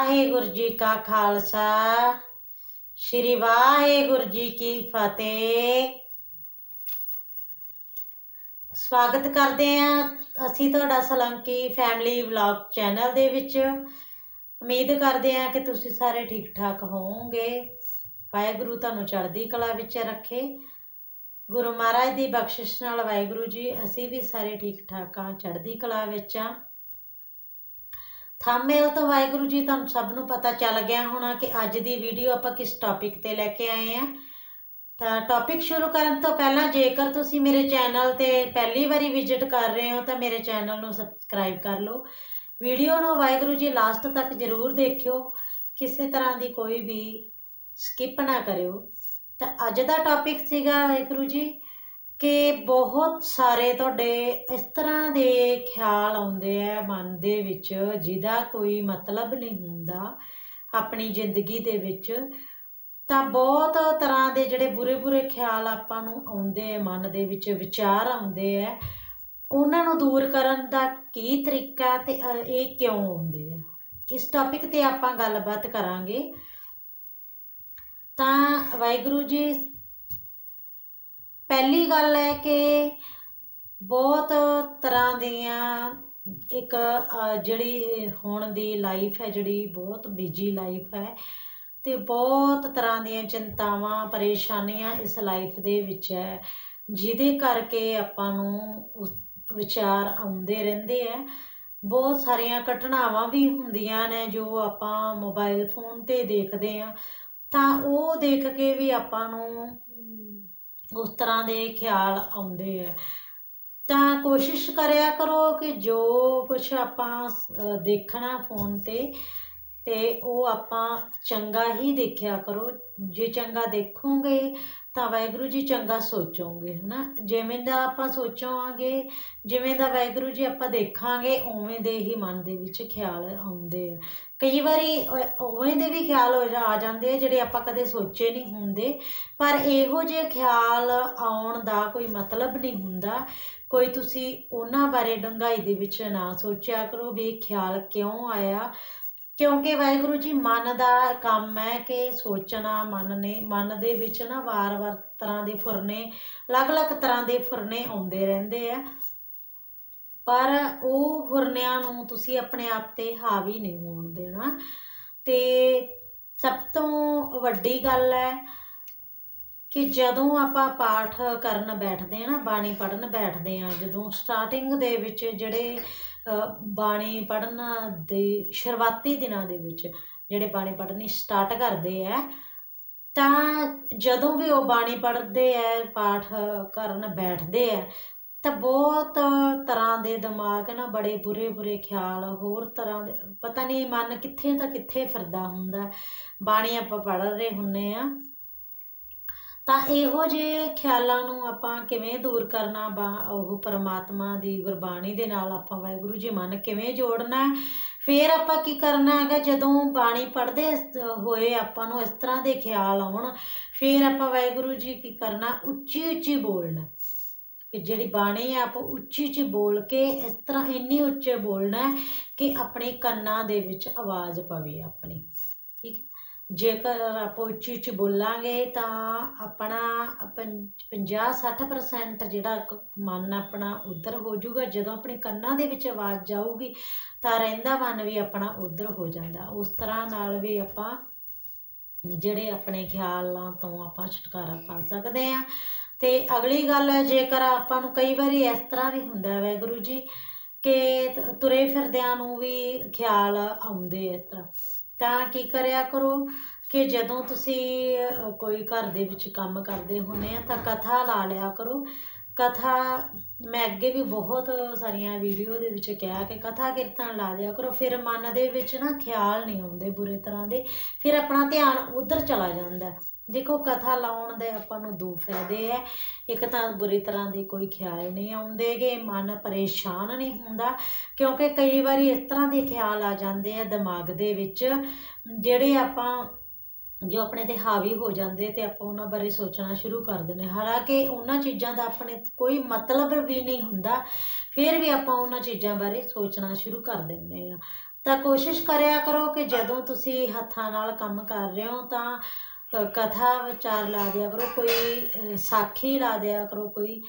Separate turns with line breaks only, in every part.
ਵਾਹਿਗੁਰੂ ਜੀ ਕਾ ਖਾਲਸਾ। ਸ੍ਰੀ ਵਾਹਿਗੁਰੂ ਜੀ ਕੀ ਫਤਿਹ। ਸਵਾਗਤ ਕਰਦੇ ਹਾਂ ਅਸੀਂ ਤੁਹਾਡਾ ਸਲੰਕੀ ਫੈਮਿਲੀ ਵਲੌਗ ਚੈਨਲ ਦੇ ਵਿੱਚ। ਉਮੀਦ ਕਰਦੇ ਹਾਂ ਕਿ ਤੁਸੀਂ ਸਾਰੇ ਠੀਕ ਠਾਕ ਹੋਵੋਗੇ। ਵਾਹਿਗੁਰੂ ਤੁਹਾਨੂੰ ਚੜ੍ਹਦੀ ਕਲਾ ਵਿੱਚ ਰੱਖੇ। ਗੁਰੂ ਮਹਾਰਾਜ ਦੀ ਬਖਸ਼ਿਸ਼ ਨਾਲ ਵਾਹਿਗੁਰੂ ਜੀ, ਅਸੀਂ ਵੀ ਸਾਰੇ ਠੀਕ ਠਾਕ ਹਾਂ ਚੜ੍ਹਦੀ ਕਲਾ ਵਿੱਚ ਹਾਂ। ਥੰਬਨੇਲ ਤੋਂ ਵਾਹਿਗੁਰੂ ਜੀ ਤੁਹਾਨੂੰ ਸਭ ਨੂੰ ਪਤਾ ਚੱਲ ਗਿਆ ਹੋਣਾ ਕਿ ਅੱਜ ਦੀ ਵੀਡੀਓ ਆਪਾਂ ਕਿਸ ਟੌਪਿਕ ਤੇ ਲੈ ਕੇ ਆਏ ਆ। ਤਾਂ ਟੌਪਿਕ ਸ਼ੁਰੂ ਕਰਨ ਤੋਂ ਪਹਿਲਾਂ ਜੇਕਰ ਤੁਸੀਂ ਮੇਰੇ ਚੈਨਲ ਤੇ ਪਹਿਲੀ ਵਾਰੀ ਵਿਜ਼ਿਟ ਕਰ ਰਹੇ ਹੋ ਤਾਂ ਮੇਰੇ ਚੈਨਲ ਨੂੰ ਸਬਸਕ੍ਰਾਈਬ ਕਰ ਲਓ। ਵੀਡੀਓ ਨੂੰ ਵਾਹਿਗੁਰੂ ਜੀ ਲਾਸਟ ਤੱਕ ਜ਼ਰੂਰ ਦੇਖਿਓ। ਕਿਸੇ ਤਰ੍ਹਾਂ ਦੀ ਕੋਈ ਵੀ ਸਕਿਪ ਨਾ ਕਰਿਓ। ਤਾਂ ਅੱਜ ਦਾ ਟੌਪਿਕ ਸੀਗਾ ਵਾਹਿਗੁਰੂ ਜੀ। ਕਿ ਬਹੁਤ ਸਾਰੇ ਤੁਹਾਡੇ ਇਸ ਤਰ੍ਹਾਂ ਦੇ ਖਿਆਲ ਆਉਂਦੇ ਆ ਮਨ ਦੇ ਵਿੱਚ, ਜਿਹਦਾ ਕੋਈ ਮਤਲਬ ਨਹੀਂ ਹੁੰਦਾ ਆਪਣੀ ਜ਼ਿੰਦਗੀ ਦੇ ਵਿੱਚ, ਤਾਂ ਬਹੁਤ ਤਰ੍ਹਾਂ ਦੇ ਜਿਹੜੇ ਬੁਰੇ ਬੁਰੇ ਖਿਆਲ ਆਪਾਂ ਨੂੰ ਆਉਂਦੇ ਮਨ ਦੇ ਵਿੱਚ ਵਿਚਾਰ ਆਉਂਦੇ ਆ, ਉਹਨਾਂ ਨੂੰ ਦੂਰ ਕਰਨ ਦਾ ਕੀ ਤਰੀਕਾ ਤੇ ਇਹ ਕਿਉਂ ਆਉਂਦੇ ਆ? ਇਸ ਟੌਪਿਕ ਤੇ ਆਪਾਂ ਗੱਲਬਾਤ ਕਰਾਂਗੇ। ਤਾਂ ਵਾਹਿਗੁਰੂ ਜੀ ਪਹਿਲੀ ਗੱਲ ਹੈ ਕਿ ਬਹੁਤ ਤਰ੍ਹਾਂ ਦੀਆਂ ਇੱਕ ਜਿਹੜੀ ਹੁਣ ਦੀ ਲਾਈਫ ਹੈ, ਜਿਹੜੀ ਬਹੁਤ ਬਿਜ਼ੀ ਲਾਈਫ ਹੈ ਤੇ ਬਹੁਤ ਤਰ੍ਹਾਂ ਦੀਆਂ ਚਿੰਤਾਵਾਂ, ਪਰੇਸ਼ਾਨੀਆਂ ਇਸ ਲਾਈਫ ਦੇ ਵਿੱਚ ਹੈ, ਜਿਹਦੇ ਕਰਕੇ ਆਪਾਂ ਨੂੰ ਉਸ ਵਿਚਾਰ ਆਉਂਦੇ ਰਹਿੰਦੇ ਆ ਬਹੁਤ ਸਾਰੀਆਂ ਘਟਨਾਵਾਂ ਵੀ ਹੁੰਦੀਆਂ ਨੇ ਜੋ ਆਪਾਂ ਮੋਬਾਈਲ ਫੋਨ ਤੇ ਦੇਖਦੇ ਆ ਤਾਂ ਉਹ ਦੇਖ ਕੇ ਵੀ ਆਪਾਂ ਨੂੰ ਉਸ ਤਰ੍ਹਾਂ ਦੇ ਖਿਆਲ ਆਉਂਦੇ ਆ। ਤਾਂ ਕੋਸ਼ਿਸ਼ ਕਰਿਆ ਕਰੋ ਕਿ ਜੋ ਕੁਝ ਆਪਾਂ ਦੇਖਣਾ ਫੋਨ ਤੇ ਤੇ ਉਹ ਆਪਾਂ ਚੰਗਾ ਹੀ ਦੇਖਿਆ ਕਰੋ। ਜੇ ਚੰਗਾ ਦੇਖੋਗੇ ਤਾਂ ਵਾਹਿਗੁਰੂ ਜੀ ਚੰਗਾ ਸੋਚੋਗੇ, ਹਨਾ? ਜਿਵੇਂ ਦਾ ਆਪਾਂ ਸੋਚਾਂਗੇ, ਜਿਵੇਂ ਦਾ ਵਾਹਿਗੁਰੂ ਜੀ ਆਪਾਂ ਦੇਖਾਂਗੇ, ਉਵੇਂ ਦੇ ਹੀ ਮਨ ਦੇ ਵਿੱਚ ਖਿਆਲ ਆਉਂਦੇ ਆ। ਕਈ ਵਾਰੀ ਉਵੇਂ ਦੇ ਵੀ ਖਿਆਲ ਹੋ ਆ ਜਾਂਦੇ ਆ ਜਿਹੜੇ ਆਪਾਂ ਕਦੇ ਸੋਚੇ ਨਹੀਂ ਹੁੰਦੇ, ਪਰ ਇਹੋ ਜਿਹੇ ਖਿਆਲ ਆਉਣ ਦਾ ਕੋਈ ਮਤਲਬ ਨਹੀਂ ਹੁੰਦਾ। ਕੋਈ ਤੁਸੀਂ ਉਹਨਾਂ ਬਾਰੇ ਡੂੰਘਾਈ ਦੇ ਵਿੱਚ ਨਾ ਸੋਚਿਆ ਕਰੋ ਵੀ ਖਿਆਲ ਕਿਉਂ ਆਇਆ? ਕਿਉਂਕਿ ਵਾਹਿਗੁਰੂ ਜੀ, ਮਨ ਦਾ ਕੰਮ ਹੈ ਕਿ ਸੋਚਣਾ, ਮਨ ਨੇ, ਮਨ ਦੇ ਵਿੱਚ ਨਾ ਵਾਰ-ਵਾਰ ਤਰ੍ਹਾਂ ਦੇ ਫੁਰਨੇ, ਅਲੱਗ-ਅਲੱਗ ਤਰ੍ਹਾਂ ਦੇ ਫੁਰਨੇ ਆਉਂਦੇ ਰਹਿੰਦੇ ਆ। ਪਰ ਉਹ ਫੁਰਨਿਆਂ ਨੂੰ ਤੁਸੀਂ ਆਪਣੇ ਆਪ ਤੇ ਹਾਵੀ ਨਹੀਂ ਹੋਣ ਦੇਣਾ। ਤੇ ਸਭ ਤੋਂ ਵੱਡੀ ਗੱਲ ਹੈ ਕਿ ਜਦੋਂ ਆਪਾਂ ਪਾਠ ਕਰਨ ਬੈਠਦੇ ਆ ਨਾ, ਬਾਣੀ ਪੜਨ ਬੈਠਦੇ ਆ ਜਦੋਂ ਸਟਾਰਟਿੰਗ ਦੇ ਵਿੱਚ ਜਿਹੜੇ ਬਾਣੀ ਪੜ੍ਹਨ ਦੇ, ਸ਼ੁਰੂਆਤੀ ਦਿਨਾਂ ਦੇ ਵਿੱਚ ਜਿਹੜੇ ਬਾਣੀ ਪੜ੍ਹਨੀ ਸਟਾਰਟ ਕਰਦੇ ਆ ਤਾਂ ਜਦੋਂ ਵੀ ਉਹ ਬਾਣੀ ਪੜ੍ਹਦੇ ਆ ਪਾਠ ਕਰਨ ਬੈਠਦੇ ਆ ਤਾਂ ਬਹੁਤ ਤਰ੍ਹਾਂ ਦੇ ਦਿਮਾਗ ਨਾ ਬੜੇ ਬੁਰੇ ਬੁਰੇ ਖਿਆਲ, ਹੋਰ ਤਰ੍ਹਾਂ ਦੇ, ਪਤਾ ਨਹੀਂ ਮਨ ਕਿੱਥੇ ਤਾਂ ਕਿੱਥੇ ਫਿਰਦਾ ਹੁੰਦਾ। ਬਾਣੀ ਆਪਾਂ ਪੜ੍ਹ ਰਹੇ ਹੁੰਨੇ ਆ। ਤਾਂ ਇਹੋ ਜਿਹੇ ਖਿਆਲਾਂ ਨੂੰ ਆਪਾਂ ਕਿਵੇਂ ਦੂਰ ਕਰਨਾ ਬਾ, ਉਹ ਪਰਮਾਤਮਾ ਦੀ ਗੁਰਬਾਣੀ ਦੇ ਨਾਲ ਆਪਾਂ ਵਾਹਿਗੁਰੂ ਜੀ ਮਨ ਕਿਵੇਂ ਜੋੜਨਾ ਹੈ? ਫਿਰ ਆਪਾਂ ਕੀ ਕਰਨਾ ਹੈਗਾ? ਜਦੋਂ ਬਾਣੀ ਪੜ੍ਹਦੇ ਹੋਏ ਆਪਾਂ ਨੂੰ ਇਸ ਤਰ੍ਹਾਂ ਦੇ ਖਿਆਲ ਆਉਣ, ਫਿਰ ਆਪਾਂ ਵਾਹਿਗੁਰੂ ਜੀ ਕੀ ਕਰਨਾ? ਉੱਚੀ ਉੱਚੀ ਬੋਲਣਾ। ਕਿ ਜਿਹੜੀ ਬਾਣੀ ਹੈ, ਆਪਾਂ ਉੱਚੀ ਉੱਚੀ ਬੋਲ ਕੇ ਇਸ ਤਰ੍ਹਾਂ ਇੰਨੀ ਉੱਚੇ ਬੋਲਣਾ ਕਿ ਆਪਣੇ ਕੰਨਾਂ ਦੇ ਵਿੱਚ ਆਵਾਜ਼ ਪਵੇ ਆਪਣੀ। ਜੇਕਰ ਆਪਾਂ ਉੱਚੀ ਉੱਚੀ ਬੋਲਾਂਗੇ ਤਾਂ ਆਪਣਾ 50-60% ਜਿਹੜਾ ਕ- ਮਨ ਆਪਣਾ ਉਧਰ ਹੋ ਜਾਊਗਾ। ਜਦੋਂ ਆਪਣੇ ਕੰਨਾਂ ਦੇ ਵਿੱਚ ਆਵਾਜ਼ ਜਾਊਗੀ ਤਾਂ ਰਹਿੰਦਾ ਮਨ ਵੀ ਆਪਣਾ ਉਧਰ ਹੋ ਜਾਂਦਾ। ਉਸ ਤਰ੍ਹਾਂ ਨਾਲ ਵੀ ਆਪਾਂ ਜਿਹੜੇ ਆਪਣੇ ਖਿਆਲਾਂ ਤੋਂ ਆਪਾਂ ਛੁਟਕਾਰਾ ਪਾ ਸਕਦੇ ਆ ਤੇ ਅਗਲੀ ਗੱਲ ਹੈ ਜੇਕਰ ਆਪਾਂ ਨੂੰ ਕਈ ਵਾਰੀ ਇਸ ਤਰ੍ਹਾਂ ਵੀ ਹੁੰਦਾ ਹੈ, ਵਾਹਿਗੁਰੂ ਜੀ, ਕਿ ਤੁਰੇ ਫਿਰਦਿਆਂ ਨੂੰ ਵੀ ਖਿਆਲ ਆਉਂਦੇ ਇਸ ਤਰ੍ਹਾਂ। ਤਾਂ ਕੀ ਕਰਿਆ ਕਰੋ ਕਿ ਜਦੋਂ ਤੁਸੀਂ ਕੋਈ ਘਰ ਦੇ ਵਿੱਚ ਕੰਮ ਕਰਦੇ ਹੁੰਦੇ ਆ ਤਾਂ ਕਥਾ ਲਾ ਲਿਆ ਕਰੋ। ਕਥਾ, ਮੈਂ ਅੱਗੇ ਵੀ ਬਹੁਤ ਸਾਰੀਆਂ ਵੀਡੀਓ ਦੇ ਵਿੱਚ ਕਿਹਾ ਕਿ ਕਥਾ ਕੀਰਤਨ ਲਾ ਦਿਆ ਕਰੋ। ਫਿਰ ਮਨ ਦੇ ਵਿੱਚ ਨਾ ਖਿਆਲ ਨਹੀਂ ਆਉਂਦੇ ਬੁਰੇ ਤਰ੍ਹਾਂ ਦੇ। ਫਿਰ ਆਪਣਾ ਧਿਆਨ ਉਧਰ ਚਲਾ ਜਾਂਦਾ। ਦੇਖੋ ਕਥਾ ਲਾਉਣ ਦੇ ਆਪਾਂ ਨੂੰ ਦੋ ਫਾਇਦੇ ਹੈ ਇੱਕ ਤਾਂ ਬੁਰੀ ਤਰ੍ਹਾਂ ਦੀ ਕੋਈ ਖਿਆਲ ਨਹੀਂ ਆਉਂਦੇਗੇ, ਮਨ ਪਰੇਸ਼ਾਨ ਨਹੀਂ ਹੁੰਦਾ, ਕਿਉਂਕਿ ਕਈ ਵਾਰੀ ਇਸ ਤਰ੍ਹਾਂ ਦੇ ਖਿਆਲ ਆ ਜਾਂਦੇ ਆ ਦਿਮਾਗ ਦੇ ਵਿੱਚ, ਜਿਹੜੇ ਆਪਾਂ, ਜੋ ਆਪਣੇ ਤੇ ਹਾਵੀ ਹੋ ਜਾਂਦੇ ਤੇ ਆਪਾਂ ਉਹਨਾਂ ਬਾਰੇ ਸੋਚਣਾ ਸ਼ੁਰੂ ਕਰ ਦਿੰਦੇ ਹਾਲਾਂਕਿ ਉਹਨਾਂ ਚੀਜ਼ਾਂ ਦਾ ਆਪਣੇ ਕੋਈ ਮਤਲਬ ਵੀ ਨਹੀਂ ਹੁੰਦਾ, ਫਿਰ ਵੀ ਆਪਾਂ ਉਹਨਾਂ ਚੀਜ਼ਾਂ ਬਾਰੇ ਸੋਚਣਾ ਸ਼ੁਰੂ ਕਰ ਦਿੰਦੇ ਆ ਤਾਂ ਕੋਸ਼ਿਸ਼ ਕਰਿਆ ਕਰੋ ਕਿ ਜਦੋਂ ਤੁਸੀਂ ਹੱਥਾਂ ਨਾਲ ਕੰਮ ਕਰ ਰਹੇ ਹੋ ਤਾਂ ਕਥਾ ਵਿਚਾਰ ਲਾ ਦਿਆ ਕਰੋ, ਕੋਈ ਸਾਖੀ ਲਾ ਦਿਆ ਕਰੋ, ਕੋਈ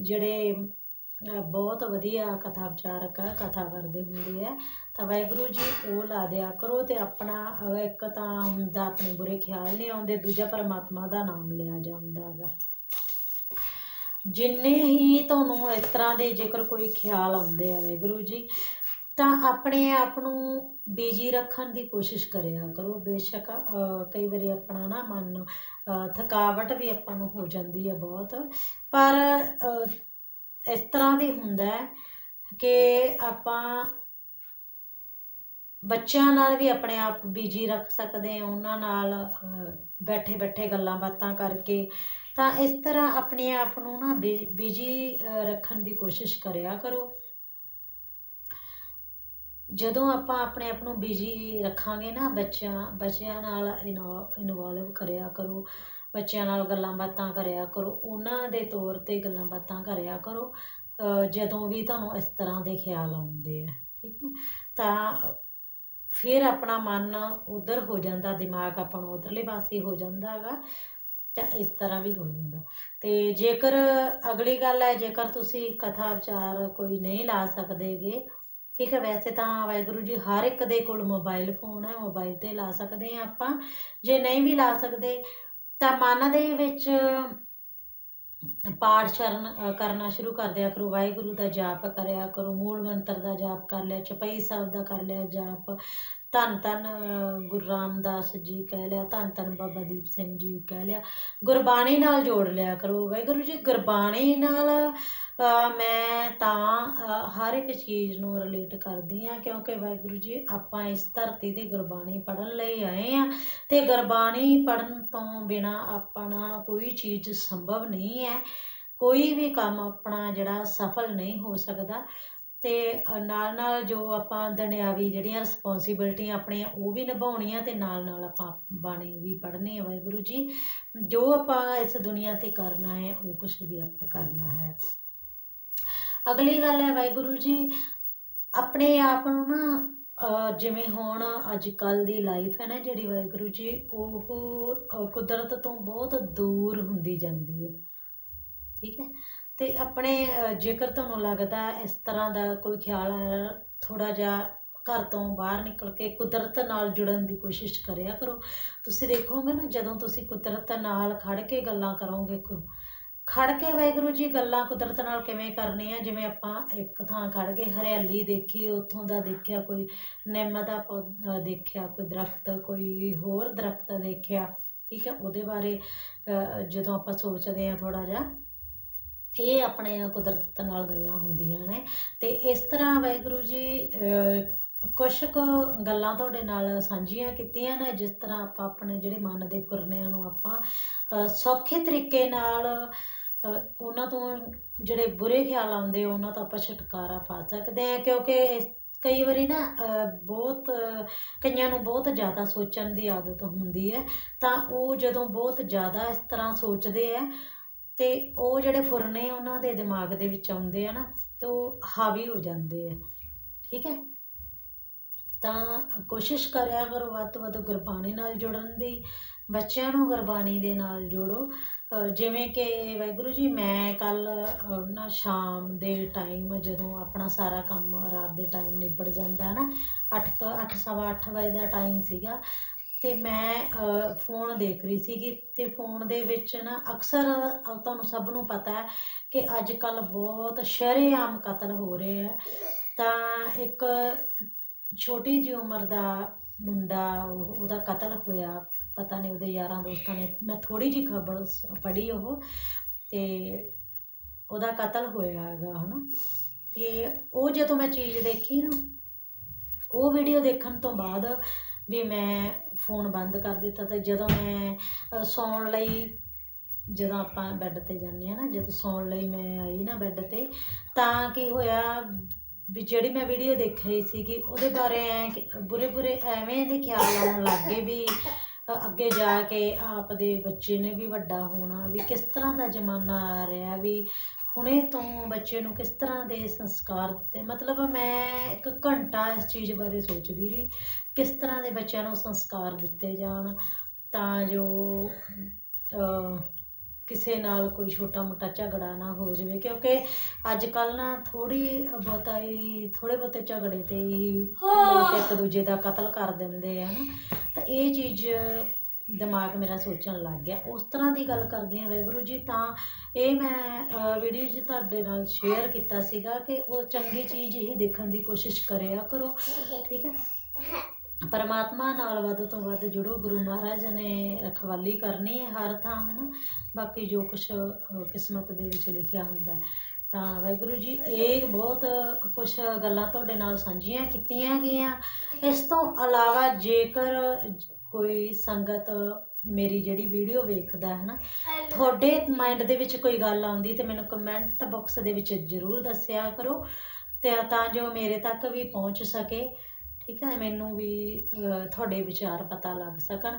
ਜਿਹੜੇ ਬਹੁਤ ਵਧੀਆ ਕਥਾ ਵਿਚਾਰਕ ਆ ਕਥਾ ਕਰਦੇ ਹੁੰਦੇ ਆ, ਤਾਂ ਵਾਹਿਗੁਰੂ ਜੀ ਉਹ ਲਾ ਦਿਆ ਕਰੋ ਤੇ ਆਪਣਾ ਇੱਕ ਤਾਂ ਹੁੰਦਾ ਆਪਣੇ ਬੁਰੇ ਖਿਆਲ ਨਹੀਂ ਆਉਂਦੇ, ਦੂਜਾ ਪਰਮਾਤਮਾ ਦਾ ਨਾਮ ਲਿਆ ਜਾਂਦਾ ਹੈਗਾ। ਜਿੰਨੇ ਹੀ ਤੁਹਾਨੂੰ ਇਸ ਤਰ੍ਹਾਂ ਦੇ ਜੇਕਰ ਕੋਈ ਖਿਆਲ ਆਉਂਦੇ ਆ ਵਾਹਿਗੁਰੂ ਜੀ ਤਾਂ ਆਪਣੇ ਆਪ ਨੂੰ ਬਿਜ਼ੀ ਰੱਖਣ ਦੀ ਕੋਸ਼ਿਸ਼ ਕਰਿਆ ਕਰੋ। ਬੇਸ਼ੱਕ ਕਈ ਵਾਰੀ ਆਪਣਾ ਨਾ ਮਨ ਥਕਾਵਟ ਵੀ ਆਪਾਂ ਨੂੰ ਹੋ ਜਾਂਦੀ ਹੈ ਬਹੁਤ। ਪਰ ਇਸ ਤਰ੍ਹਾਂ ਵੀ ਹੁੰਦਾ ਹੈ ਕਿ ਆਪਾਂ ਬੱਚਿਆਂ ਨਾਲ ਵੀ ਆਪਣੇ ਆਪ ਬਿਜ਼ੀ ਰੱਖ ਸਕਦੇ ਹਾਂ, ਉਹਨਾਂ ਨਾਲ ਬੈਠੇ ਬੈਠੇ ਗੱਲਾਂ ਬਾਤਾਂ ਕਰਕੇ। ਤਾਂ ਇਸ ਤਰ੍ਹਾਂ ਆਪਣੇ ਆਪ ਨੂੰ ਨਾ ਬਿਜ਼ੀ ਰੱਖਣ ਦੀ ਕੋਸ਼ਿਸ਼ ਕਰਿਆ ਕਰੋ। ਜਦੋਂ ਆਪਾਂ ਆਪਣੇ ਆਪ ਨੂੰ ਬਿਜ਼ੀ ਰੱਖਾਂਗੇ ਨਾ, ਬੱਚਿਆਂ ਬੱਚਿਆਂ ਨਾਲ ਇਨਵੋਲਵ ਕਰਿਆ ਕਰੋ, ਬੱਚਿਆਂ ਨਾਲ ਗੱਲਾਂ ਬਾਤਾਂ ਕਰਿਆ ਕਰੋ, ਉਹਨਾਂ ਦੇ ਤੌਰ ਤੇ ਗੱਲਾਂ ਬਾਤਾਂ ਕਰਿਆ ਕਰੋ ਜਦੋਂ ਵੀ ਤੁਹਾਨੂੰ ਇਸ ਤਰ੍ਹਾਂ ਦੇ ਖਿਆਲ ਆਉਂਦੇ ਆ, ਠੀਕ ਹੈ? ਤਾਂ ਫਿਰ ਆਪਣਾ ਮਨ ਉਧਰ ਹੋ ਜਾਂਦਾ, ਦਿਮਾਗ ਆਪਣਾ ਉਧਰਲੇ ਪਾਸੇ ਹੋ ਜਾਂਦਾ ਹੈਗਾ, ਤਾਂ ਇਸ ਤਰ੍ਹਾਂ ਵੀ ਹੋ ਜਾਂਦਾ। ਤੇ ਜੇਕਰ ਅਗਲੀ ਗੱਲ ਹੈ, ਜੇਕਰ ਤੁਸੀਂ ਕਥਾ ਵਿਚਾਰ ਕੋਈ ਨਹੀਂ ਲਾ ਸਕਦੇਗੇ ਠੀਕ ਹੈ ਵੈਸੇ ਤਾਂ ਵਾਹਿਗੁਰੂ ਜੀ ਹਰ ਇੱਕ ਦੇ ਕੋਲ ਮੋਬਾਈਲ ਫੋਨ ਹੈ ਮੋਬਾਈਲ ਤੇ ਲਾ ਸਕਦੇ ਆ ਆਪਾਂ। ਜੇ ਨਹੀਂ ਵੀ ਲਾ ਸਕਦੇ, ਤਾਂ ਮਨ ਦੇ ਵਿੱਚ ਪਾਠ ਚਰਨ ਕਰਨਾ ਸ਼ੁਰੂ ਕਰ ਦਿਆ ਕਰੋ। ਵਾਹਿਗੁਰੂ ਦਾ ਜਾਪ ਕਰਿਆ ਕਰੋ, ਮੂਲ ਮੰਤਰ ਦਾ ਜਾਪ ਕਰ ਲਿਆ, ਚਪਈ ਸਾਹਿਬ ਦਾ ਕਰ ਲਿਆ ਜਾਪ। ਧੰਨ ਧੰਨ ਗੁਰੂ ਰਾਮਦਾਸ ਜੀ ਕਹਿ ਲਿਆ, ਧੰਨ ਧੰਨ ਬਾਬਾ ਦੀਪ ਸਿੰਘ ਜੀ ਕਹਿ ਲਿਆ। ਗੁਰਬਾਣੀ ਨਾਲ ਜੋੜ ਲਿਆ ਕਰੋ। ਵਾਹਿਗੁਰੂ ਜੀ, ਗੁਰਬਾਣੀ ਨਾਲ ਮੈਂ ਤਾਂ ਹਰ ਇੱਕ ਚੀਜ਼ ਨੂੰ ਰਿਲੇਟ ਕਰਦੀ ਆ ਕਿਉਂਕਿ ਵਾਹਿਗੁਰੂ ਜੀ, ਆਪਾਂ ਇਸ ਧਰਤੀ ਤੇ ਗੁਰਬਾਣੀ ਪੜ੍ਹਨ ਲਈ ਆਏ ਆ ਤੇ ਗੁਰਬਾਣੀ ਪੜ੍ਹਨ ਤੋਂ ਬਿਨਾ ਆਪਣਾ ਕੋਈ ਚੀਜ਼ ਸੰਭਵ ਨਹੀਂ ਹੈ। ਕੋਈ ਵੀ ਕੰਮ ਆਪਣਾ ਜਿਹੜਾ ਸਫਲ ਨਹੀਂ ਹੋ ਸਕਦਾ ਤੇ ਨਾਲ ਨਾਲ ਜੋ ਆਪਾਂ ਦੁਨਿਆਵੀ ਜਿਹੜੀਆਂ ਰਿਸਪੌਂਸਿਬਿਲਟੀਆਂ ਆਪਣੀਆਂ ਉਹ ਵੀ ਨਿਭਾਉਣੀਆਂ ਤੇ ਨਾਲ ਨਾਲ ਆਪਾਂ ਬਾਣੀ ਵੀ ਪੜ੍ਹਨੀ ਹੈ ਵਾਹਿਗੁਰੂ ਜੀ। ਜੋ ਆਪਾਂ ਇਸ ਦੁਨੀਆ ਤੇ ਕਰਨਾ ਹੈ, ਉਹ ਕੁਝ ਵੀ ਆਪਾਂ ਕਰਨਾ ਹੈ। ਅਗਲੀ ਗੱਲ ਹੈ ਵਾਹਿਗੁਰੂ ਜੀ, ਆਪਣੇ ਆਪ ਨੂੰ ਨਾ ਜਿਵੇਂ ਹੁਣ ਅੱਜ ਕੱਲ ਦੀ ਲਾਈਫ ਹੈ ਨਾ ਜਿਹੜੀ ਵਾਹਿਗੁਰੂ ਜੀ, ਉਹ ਕੁਦਰਤ ਤੋਂ ਬਹੁਤ ਦੂਰ ਹੁੰਦੀ ਜਾਂਦੀ ਹੈ। ਠੀਕ ਹੈ? ਤੇ ਆਪਣੇ ਜੇਕਰ ਤੁਹਾਨੂੰ ਲੱਗਦਾ ਇਸ ਤਰ੍ਹਾਂ ਦਾ ਕੋਈ ਖਿਆਲ ਆਇਆ ਥੋੜਾ ਜਿਹਾ ਘਰ ਤੋਂ ਬਾਹਰ ਨਿਕਲ ਕੇ ਕੁਦਰਤ ਨਾਲ ਜੁੜਨ ਦੀ ਕੋਸ਼ਿਸ਼ ਕਰਿਆ ਕਰੋ। ਤੁਸੀਂ ਦੇਖੋਗੇ ਨਾ, ਜਦੋਂ ਤੁਸੀਂ ਕੁਦਰਤ ਨਾਲ ਖੜ ਕੇ ਗੱਲਾਂ ਕਰੋਗੇ ਖੜ ਕੇ ਵਾਹਿਗੁਰੂ ਜੀ ਗੱਲਾਂ ਕੁਦਰਤ ਨਾਲ ਕਿਵੇਂ ਕਰਨੀਆਂ ਜਿਵੇਂ ਆਪਾਂ ਇੱਕ ਥਾਂ ਖੜ ਕੇ ਹਰਿਆਲੀ ਦੇਖੀ, ਉੱਥੋਂ ਦਾ ਦੇਖਿਆ, ਕੋਈ ਨਿੰਮ ਦਾ ਪੌਦਾ ਦੇਖਿਆ, ਕੋਈ ਦਰਖਤ, ਕੋਈ ਹੋਰ ਦਰਖਤ ਦੇਖਿਆ। ਠੀਕ ਹੈ, ਉਹਦੇ ਬਾਰੇ ਜਦੋਂ ਆਪਾਂ ਸੋਚਦੇ ਹਾਂ ਥੋੜਾ ਜਿਹਾ, ਇਹ ਆਪਣੇ ਕੁਦਰਤ ਨਾਲ ਗੱਲਾਂ ਹੁੰਦੀਆਂ ਨੇ। ਤੇ ਇਸ ਤਰ੍ਹਾਂ ਵਾਹਿਗੁਰੂ ਜੀ ਕੁਛ ਕੁ ਗੱਲਾਂ ਤੁਹਾਡੇ ਨਾਲ ਸਾਂਝੀਆਂ ਕੀਤੀਆਂ ਨੇ ਜਿਸ ਤਰ੍ਹਾਂ ਆਪਾਂ ਆਪਣੇ ਜਿਹੜੇ ਮਨ ਦੇ ਫੁਰਨਿਆਂ ਨੂੰ ਆਪਾਂ ਅ, ਸੌਖੇ ਤਰੀਕੇ ਨਾਲ ਅ, ਉਹਨਾਂ ਤੋਂ ਜਿਹੜੇ ਬੁਰੇ ਖਿਆਲ ਆਉਂਦੇ ਉਹਨਾਂ ਤੋਂ ਆਪਾਂ ਛੁਟਕਾਰਾ ਪਾ ਸਕਦੇ ਹਾਂ ਕਿਉਂਕਿ ਇਸ ਕਈ ਵਾਰੀ ਨਾ ਅ, ਬਹੁਤ ਕਈਆਂ ਨੂੰ ਬਹੁਤ ਜ਼ਿਆਦਾ ਸੋਚਣ ਦੀ ਆਦਤ ਹੁੰਦੀ ਹੈ ਤਾਂ ਉਹ ਜਦੋਂ ਬਹੁਤ ਜ਼ਿਆਦਾ ਇਸ ਤਰ੍ਹਾਂ ਸੋਚਦੇ ਆ ਤੇ ਉਹ ਜਿਹੜੇ ਫੁਰਨੇ ਉਹਨਾਂ ਦੇ ਦਿਮਾਗ ਦੇ ਵਿੱਚ ਆਉਂਦੇ ਆ ਨਾ ਤੇ ਉਹ ਹਾਵੀ ਹੋ ਜਾਂਦੇ ਆ। ਠੀਕ ਹੈ? ਤਾਂ ਕੋਸ਼ਿਸ਼ ਕਰਿਆ ਕਰੋ ਵੱਧ ਤੋਂ ਵੱਧ ਗੁਰਬਾਣੀ ਨਾਲ ਜੁੜਨ ਦੀ, ਬੱਚਿਆਂ ਨੂੰ ਗੁਰਬਾਣੀ ਦੇ ਨਾਲ ਜੋੜੋ। ਜਿਵੇਂ ਕਿ ਵਾਹਿਗੁਰੂ ਜੀ, ਮੈਂ ਕੱਲ ਨਾ ਸ਼ਾਮ ਦੇ ਟਾਈਮ ਜਦੋਂ ਆਪਣਾ ਸਾਰਾ ਕੰਮ ਰਾਤ ਦੇ ਟਾਈਮ ਨਿਬੜ ਜਾਂਦਾ ਹੈ ਨਾ 8 ਅੱਠ, ਸਵਾ ਅੱਠ ਵਜੇ ਦਾ ਟਾਈਮ ਸੀਗਾ, ਤੇ ਮੈਂ ਫੋਨ ਦੇਖ ਰਹੀ ਸੀਗੀ ਤੇ ਫੋਨ ਦੇ ਵਿੱਚ ਨਾ ਅਕਸਰ ਤੁਹਾਨੂੰ ਸਭ ਨੂੰ ਪਤਾ ਹੈ ਕਿ ਅੱਜ ਕੱਲ ਬਹੁਤ ਸ਼ਰੇਆਮ ਕਤਲ ਹੋ ਰਹੇ ਆ ਤਾਂ ਇੱਕ ਛੋਟੀ ਜਿਹੀ ਉਮਰ ਦਾ ਮੁੰਡਾ ਉਹ- ਉਹਦਾ ਕਤਲ ਹੋਇਆ। ਪਤਾ ਨਹੀਂ ਉਹਦੇ ਯਾਰਾਂ ਦੋਸਤਾਂ ਨੇ ਮੈਂ ਥੋੜੀ ਜਿਹੀ ਖਬਰ ਪੜ੍ਹੀ ਉਹ। ਤੇ ਉਹਦਾ ਕਤਲ ਹੋਇਆ ਹੈਗਾ ਹਨਾ। ਤੇ ਉਹ ਜਦੋਂ ਮੈਂ ਚੀਜ਼ ਦੇਖੀ ਨਾ ਉਹ ਵੀਡੀਓ ਦੇਖਣ ਤੋਂ ਬਾਅਦ ਵੀ ਮੈਂ ਫੋਨ ਬੰਦ ਕਰ ਦਿੱਤਾ ਤੇ ਜਦੋਂ ਮੈਂ ਅ, ਸੌਣ ਲਈ ਜਦੋਂ ਆਪਾਂ ਬੈੱਡ ਤੇ ਜਾਂਦੇ ਆ ਨਾ ਜਦੋਂ ਸੌਣ ਲਈ ਮੈਂ ਆਈ ਨਾ ਬੈੱਡ ਤੇ ਤਾਂ ਕੀ ਹੋਇਆ ਵੀ ਜਿਹੜੀ ਮੈਂ ਵੀਡੀਓ ਦੇਖ ਰਹੀ ਸੀਗੀ, ਉਹਦੇ ਬਾਰੇ ਐ ਬੁਰੇ ਬੁਰੇ ਐਵੇਂ ਦੇ ਖਿਆਲ ਆਉਣ ਲੱਗ ਗਏ ਵੀ ਅੱਗੇ ਜਾ ਕੇ ਆਪ ਦੇ ਬੱਚੇ ਨੇ ਵੀ ਵੱਡਾ ਹੋਣਾ, ਵੀ ਕਿਸ ਤਰ੍ਹਾਂ ਦਾ ਜ਼ਮਾਨਾ ਆ ਰਿਹਾ, ਵੀ ਹੁਣੇ ਤੋਂ ਬੱਚੇ ਨੂੰ ਕਿਸ ਤਰ੍ਹਾਂ ਦੇ ਸੰਸਕਾਰ ਦਿੱਤੇ। ਮਤਲਬ ਮੈਂ ਇੱਕ ਘੰਟਾ ਇਸ ਚੀਜ਼ ਬਾਰੇ ਸੋਚਦੀ ਰਹੀ, ਕਿਸ ਤਰ੍ਹਾਂ ਦੇ ਬੱਚਿਆਂ ਨੂੰ ਸੰਸਕਾਰ ਦਿੱਤੇ ਜਾਣ, ਤਾਂ ਜੋ ਕਿਸੇ ਨਾਲ ਕੋਈ ਛੋਟਾ ਮੋਟਾ ਝਗੜਾ ਨਾ ਹੋ ਜਾਵੇ, ਕਿਉਂਕਿ ਅੱਜ ਕੱਲ ਨਾ ਥੋੜੀ ਬਹੁਤਾ ਹੀ ਥੋੜੇ ਬਹੁਤੇ ਝਗੜੇ ਤੇ ਹੀ ਲੋਕ ਇੱਕ ਦੂਜੇ ਦਾ ਕਤਲ ਕਰ ਦਿੰਦੇ ਆ। ਨਾ ਤਾਂ ਇਹ ਚੀਜ਼ ਦਿਮਾਗ ਮੇਰਾ ਸੋਚਣ ਲੱਗ ਗਿਆ। ਉਸ ਤਰ੍ਹਾਂ ਦੀ ਗੱਲ ਕਰਦੇ ਆ ਵਾਹਿਗੁਰੂ ਜੀ, ਤਾਂ ਇਹ ਮੈਂ ਵੀਡੀਓ 'ਚ ਤੁਹਾਡੇ ਨਾਲ ਸ਼ੇਅਰ ਕੀਤਾ ਸੀਗਾ ਕਿ ਉਹ ਚੰਗੀ ਚੀਜ਼ ਹੀ ਦੇਖਣ ਦੀ ਕੋਸ਼ਿਸ਼ ਕਰਿਆ ਕਰੋ, ਠੀਕ ਹੈ? ਪਰਮਾਤਮਾ ਨਾਲ ਵੱਧ ਤੋਂ ਵੱਧ ਜੁੜੋ, ਗੁਰੂ ਮਹਾਰਾਜ ਨੇ ਰਖਵਾਲੀ ਕਰਨੀ ਹੈ ਹਰ ਥਾਂ ਹੈ ਨਾ ਬਾਕੀ ਜੋ ਕੁਝ ਕਿਸਮਤ ਦੇ ਵਿੱਚ ਲਿਖਿਆ ਹੁੰਦਾ ਤਾਂ ਵਾਹਿਗੁਰੂ ਜੀ, ਇਹ ਬਹੁਤ ਕੁਝ ਗੱਲਾਂ ਤੁਹਾਡੇ ਨਾਲ ਸਾਂਝੀਆਂ ਕੀਤੀਆਂ ਗਈਆਂ। ਇਸ ਤੋਂ ਇਲਾਵਾ ਜੇਕਰ ਕੋਈ ਸੰਗਤ ਮੇਰੀ ਜਿਹੜੀ ਵੀਡੀਓ ਵੇਖਦਾ ਹੈ ਨਾ, ਤੁਹਾਡੇ ਮਾਈਂਡ ਦੇ ਵਿੱਚ ਕੋਈ ਗੱਲ ਆਉਂਦੀ ਤੇ ਮੈਨੂੰ ਕਮੈਂਟ ਬਾਕਸ ਦੇ ਵਿੱਚ ਜ਼ਰੂਰ ਦੱਸਿਆ ਕਰੋ ਤੇ ਤਾਂ ਜੋ ਮੇਰੇ ਤੱਕ ਵੀ ਪਹੁੰਚ ਸਕੇ, ਠੀਕ ਹੈ? ਮੈਨੂੰ ਵੀ ਤੁਹਾਡੇ ਵਿਚਾਰ ਪਤਾ ਲੱਗ ਸਕਣ।